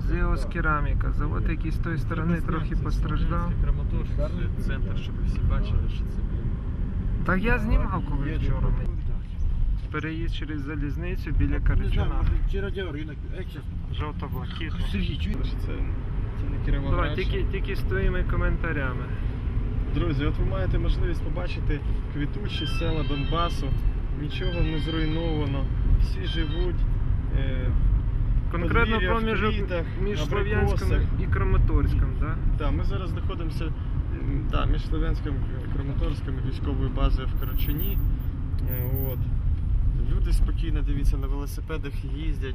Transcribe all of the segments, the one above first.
Зеос Кераміка. Завод, який з тої сторони трохи постраждав. Краматорськ, центр, щоб всі бачили, що це блін. Так я знімав коли вчора. Переїзд через залізницю біля Карачуна. Сергій, чуєш? Це, це не Давай, тільки, тільки з твоїми коментарями. Друзі, от ви маєте можливість побачити квітучі села Донбасу. Нічого не зруйновано. Всі живуть. Е, Конкретно подвір'я в проміжок між. Слов'янськом і Краматорськом, так? Так, ми зараз знаходимося м, да, між Слов'янськом і Краматорськом і військовою базою в Карачуні. Е, От. Люди спокійно дивіться на велосипедах їздять,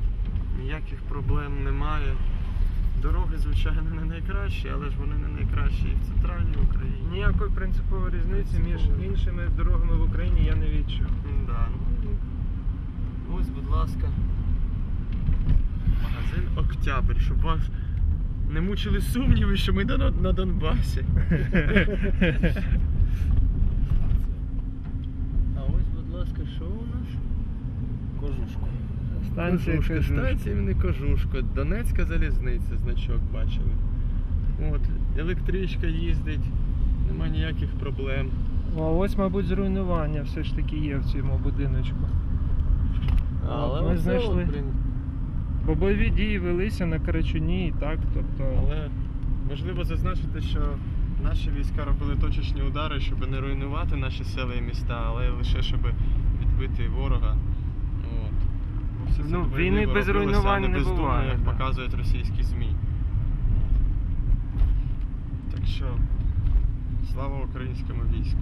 ніяких проблем немає. Дороги, звичайно, не найкращі, але ж вони не найкращі і в центральній Україні. Ніякої принципової різниці між Принципової. іншими дорогами в Україні я не відчув. Да, ну, ось, будь ласка. Магазин Октябрь, щоб вас не мучили сумніви, що ми на, на Донбасі. А ось, будь ласка, що у нас? Кожушку. Станція Кожушка. Кожушка. Станція імені Кожушка. Донецька залізниця, значок бачили. От, електричка їздить, нема ніяких проблем. О, ось, мабуть, зруйнування все ж таки є в цьому будиночку. Але ми знайшли. Бо бойові дії велися на Карачуні і так, тобто. Але важливо зазначити, що наші війська робили точечні удари, щоб не руйнувати наші села і міста, але лише щоб відбити ворога. От. Бо все це Ну, війни без робилося, руйнувань не бездумно, буває, як да. показують російські ЗМІ. Так що, слава українському війську.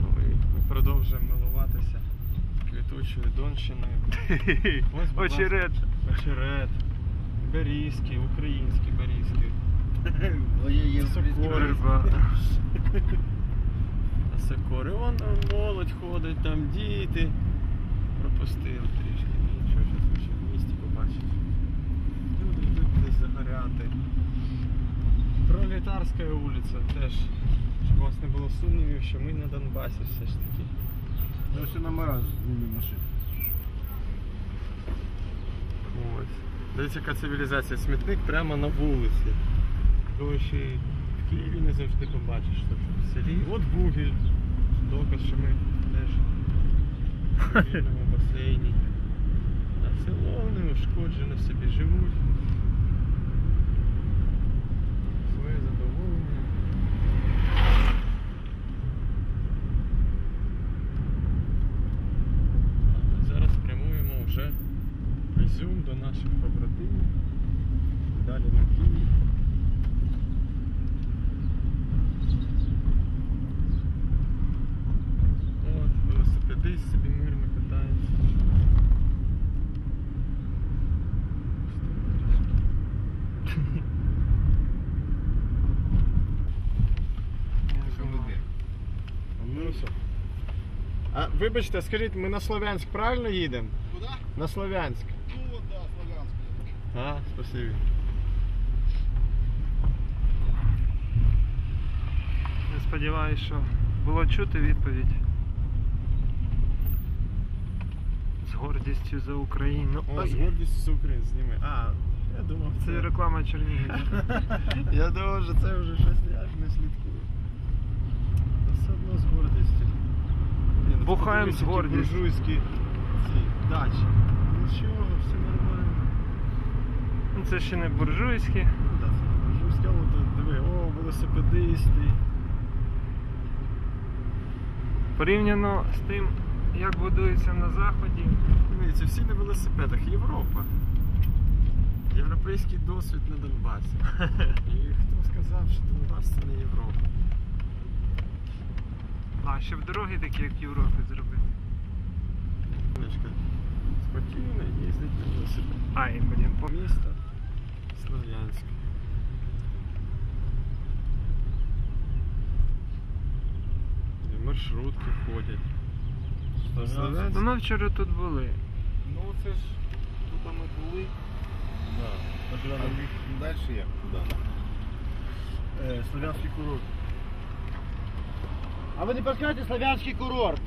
Ну і ми продовжуємо милуватися квітучою Донщиною. Ось, будь ласка. Очерет. Українські берізки. Твоє Сокори. А сокори, вон там молодь ходить, там діти. Пропустили трішки. Нічого, зараз ще в місті побачить. Люди йдуть десь загоряти. Пролетарська вулиця теж. Щоб у вас не було сумнівів, що ми на Донбасі все ж таки. Ну, все номера з ними машин. Ось. Дивіться, яка цивілізація. Смітник прямо на вулиці. Того ще й в Києві не завжди побачиш. Тобто в селі. От Бугіль. Доказ, що ми теж в вільному басейні. А село не ушкоджено собі живуть. Своє задоволення. А ми зараз прямуємо вже в Ізюм до наших побратимів. Далі на Київ. От, велосипедист собі мирно катається. Ну все. А вибачте, скажіть, ми на Слов'янськ правильно їдемо? Куди? На Слов'янськ. Ну, от, да, Славянська. А, спасибі. Я сподіваюся, що було чути відповідь. З гордістю за Україну. О, з гордістю за Україну зніми. А, я думав, це... Це реклама Чернігів. Я думав, що це вже щось я не слідкую. Все одно з гордістю. Ну, Бухаємо з гордістю. Буржуйські ці дачі. Нічого, все нормально. Ну, Це ще не буржуйські. Ну, да, це буржуйська, от тут диви, о, велосипедисти. Порівняно з тим, як будується на заході. Дивіться, всі на велосипедах. Європа. Європейський досвід на Донбасі. І хто сказав, що Донбас це не Європа? А, щоб дороги такі, як в Європі зробити. Спокійно їздить на велосипеді. Ай, блін, по Місто Слов'янськ. І Маршрутки ходять. Слов'янськ. Ну ми вчора тут були. Ну, це ж тут ми були. Да. далі як? Куди? Е, Славянський курорт. А ви не підскажете Славянський курорт?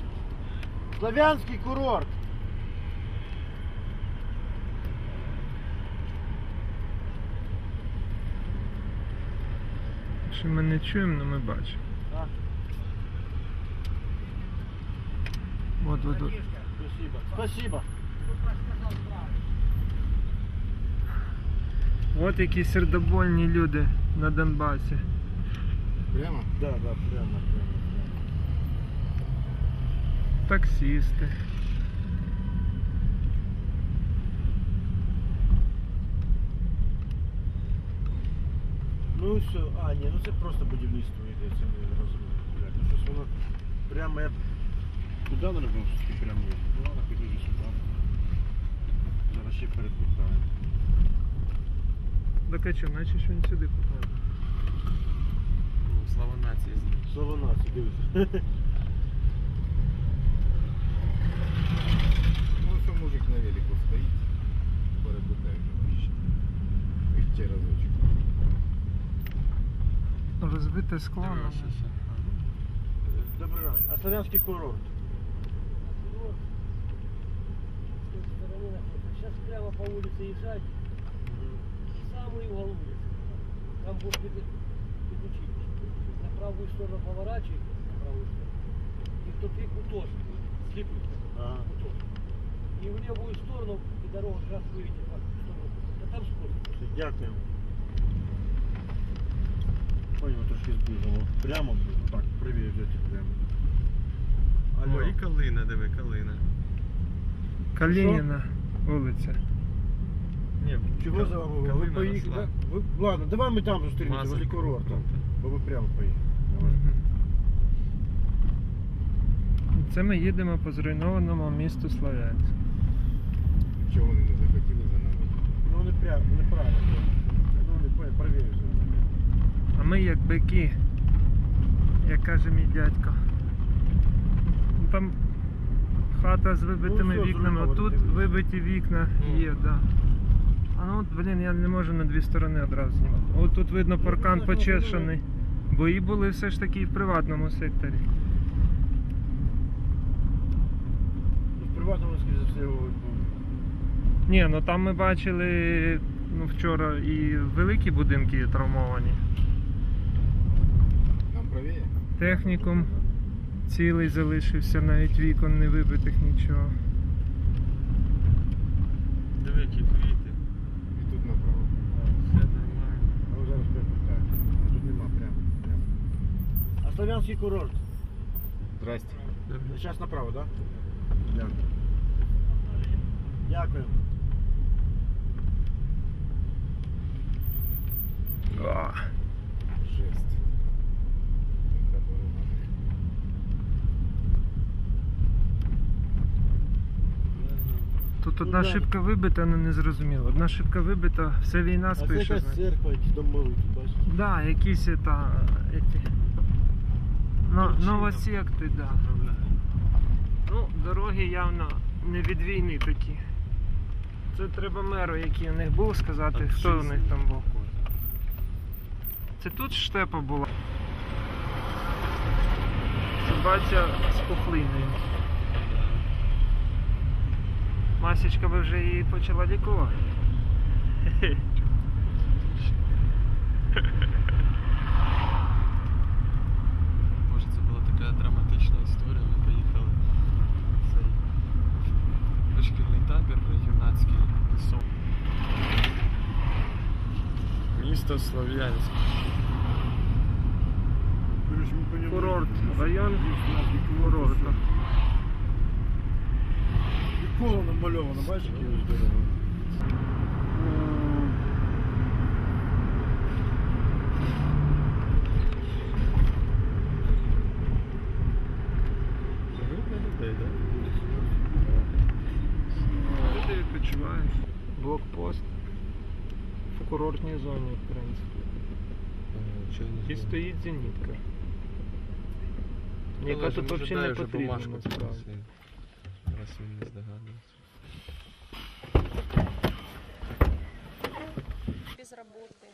Славянський курорт. Що ми не чуємо, але ми бачимо. Так. От, от, от. Спасибо. Спасибо. От які сердобольні люди на Донбасі. Прямо? Да, да, прямо, прямо. Таксісти. Ну і все. А, ні, ну це просто будівництво йде, це не розумію. Блядь, Ну щось воно прямо як Куди не робимо все-таки прямо? Ну, ладно, піду вже сюди. Зараз ще перекрутаємо. Так а що, наче що він сюди попав. Ну, слава нації знищить. Слово нації, дивіться. Розбите скло. ну. Дивився. Добрий ранок. А Славянський курорт? Сейчас прямо по улице езжать, самый угол улицы. Там будет пед- педучилище. На правую сторону поворачиваете, на правую сторону. И в тупик утош, слепых, Ага. утош. И в левую сторону, и дорога как раз выйдет в сторону. Да там скорость. Все, Понял, трошки збіжало. Прямо, так, правіше взяти прямо. О, і калина, диви, калина. Калініна вулиця. Ні, Чого за вами? Ви поїхали? росла. Ви, ладно, давай ми там зустрінемося, возле Мазик. курорту. Бо ви прямо поїхали. Давай. Це ми їдемо по зруйнованому місту Слов'янськ. Чого вони не захотіли за нами? Ну не прямо, неправильно. Ну не вже. А ми як бики, як каже мій дядько. Ну, Там хата з вибитими Ну, вікнами, отут вибиті вікна є, да. А ну от, блін, я не можу на дві сторони одразу знімати. От тут видно Ну, паркан так, ну, почешений. Бої були все ж таки і в приватному секторі. В приватному скоріше за все ну, Ні, ну там ми бачили ну, вчора і великі будинки травмовані. Правее? Технікум цілий залишився, навіть вікон не вибитих нічого. Диви, які квіти. І тут направо. Все нормально. А ви зараз перепитаю. А тут нема, прямо. прямо. А Славянський курорт? Здрасте. Зараз направо, так? Да? Дякую. Дякую. Жесть. Така дорога. Тут Ну, одна да. шибка вибита, але не зрозуміло. Одна шибка вибита, все війна А це спише. якась церква, якісь домові тут, бачите? Да, якісь это, эти, но, Причина. новосекти, да. Ну, дороги явно не від війни такі. Це треба меру, який у них був, сказати, А хто у них там був. Це тут штепа була. Собаця з пухлиною. Масічка би вже її почала лікувати. Хе-хе. Боже, це була така драматична історія. Ми поїхали в цей вишкільний табір юнацький лісом. Місто Слов'янськ. Короче, ми по ньому Курорт, їздили. район Славянський намальовано, бачиш, які ось дороги? Група людей, так? Люди відпочивають. Блокпост в курортній зоні, в принципі. І стоїть зенітка. Яка тут взагалі не потрібна насправді. Раз він не здогадується. работы